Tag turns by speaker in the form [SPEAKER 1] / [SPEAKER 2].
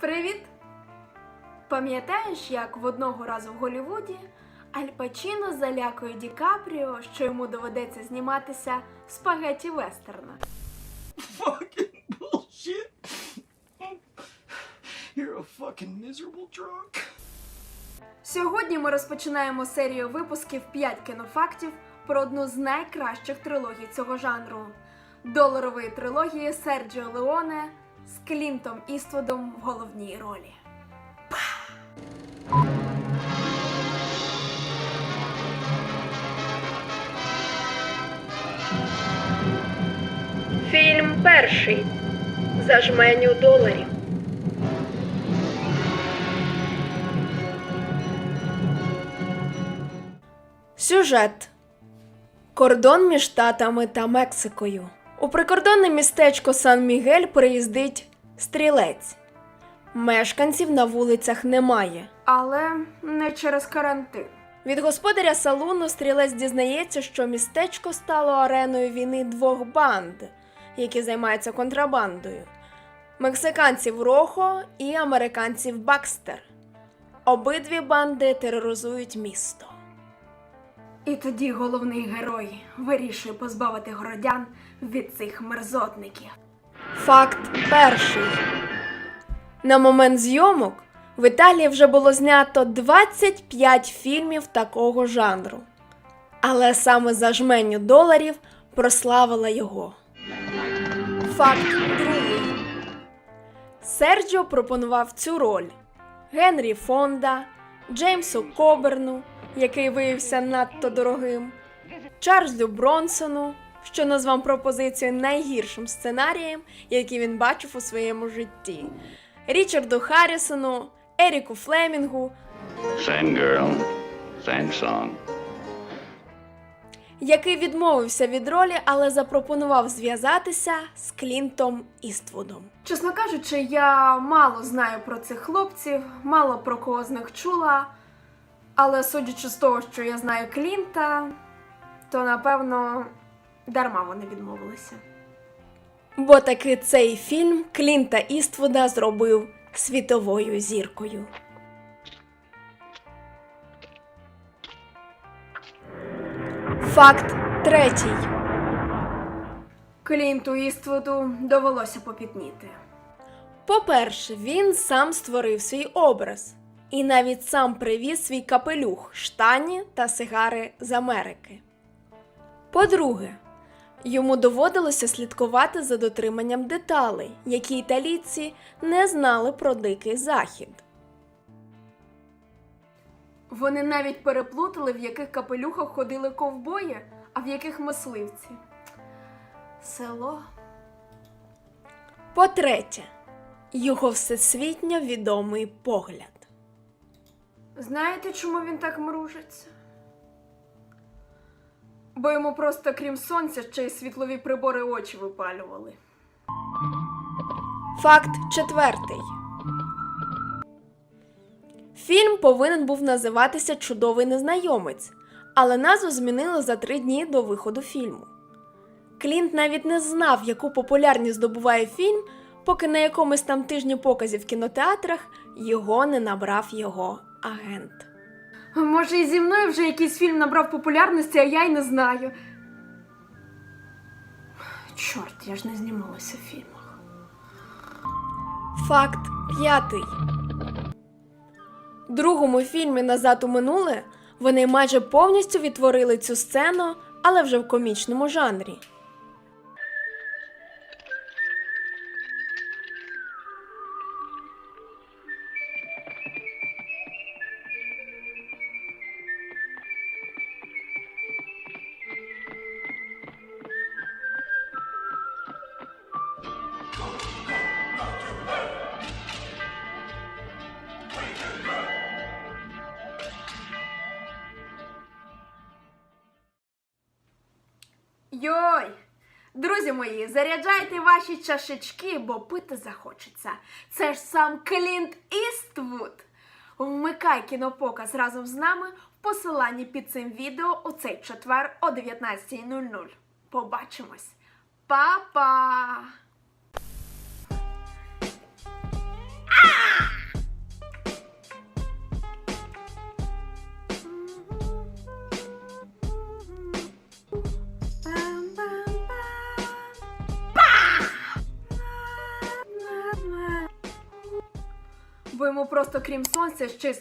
[SPEAKER 1] Привіт! Пам'ятаєш, як в одного разу в Голлівуді Аль Пачіно залякує Ді Капріо, що йому доведеться зніматися в спагеті вестерна?
[SPEAKER 2] fucking bullshit. You're a fucking miserable drunk.
[SPEAKER 1] Сьогодні ми розпочинаємо серію випусків 5 кінофактів про одну з найкращих трилогій цього жанру доларової трилогії Серджіо Леоне з Клінтом Іствудом в головній ролі. Фільм перший. Зажменю доларів. Сюжет. Кордон між Штатами та Мексикою. У прикордонне містечко Сан-Мігель приїздить стрілець. Мешканців на вулицях немає. Але не через карантин. Від господаря салуну стрілець дізнається, що містечко стало ареною війни двох банд, які займаються контрабандою: мексиканців Рохо і американців Бакстер. Обидві банди тероризують місто. І тоді головний герой вирішує позбавити городян від цих мерзотників. Факт перший. На момент зйомок в Італії вже було знято 25 фільмів такого жанру. Але саме за жменю доларів прославила його. Факт другий. Серджіо пропонував цю роль Генрі Фонда, Джеймсу Коберну, який виявився надто дорогим, Чарльзу Бронсону, що назвав пропозицію найгіршим сценарієм, який він бачив у своєму житті, Річарду Харрісону, Еріку Флемінгу,
[SPEAKER 3] Same girl, same song.
[SPEAKER 1] який відмовився від ролі, але запропонував зв'язатися з Клінтом Іствудом. Чесно кажучи, я мало знаю про цих хлопців, мало про кого з них чула. Але судячи з того, що я знаю Клінта, то напевно дарма вони відмовилися. Бо таки цей фільм Клінта Іствуда зробив світовою зіркою. Факт третій. Клінту Іствуду довелося попітніти. По-перше, він сам створив свій образ і навіть сам привіз свій капелюх, штані та сигари з Америки. По-друге, йому доводилося слідкувати за дотриманням деталей, які італійці не знали про дикий захід. Вони навіть переплутали, в яких капелюхах ходили ковбої, а в яких мисливці. Село. По-третє, його всесвітньо відомий погляд. Знаєте, чому він так мружиться? Бо йому просто крім сонця ще й світлові прибори очі випалювали. Факт четвертий. Фільм повинен був називатися Чудовий незнайомець, але назву змінили за три дні до виходу фільму. Клінт навіть не знав, яку популярність здобуває фільм, поки на якомусь там тижні показів в кінотеатрах його не набрав його агент. Може, і зі мною вже якийсь фільм набрав популярності, а я й не знаю. Чорт, я ж не знімалася в фільмах. Факт п'ятий. В другому фільмі Назад у минуле вони майже повністю відтворили цю сцену, але вже в комічному жанрі. Друзі мої, заряджайте ваші чашечки, бо пити захочеться. Це ж сам Клінт Іствуд. Вмикай кінопоказ разом з нами в посиланні під цим відео у цей четвер о 19.00. Побачимось. Па-па! Просто крім сонця ще й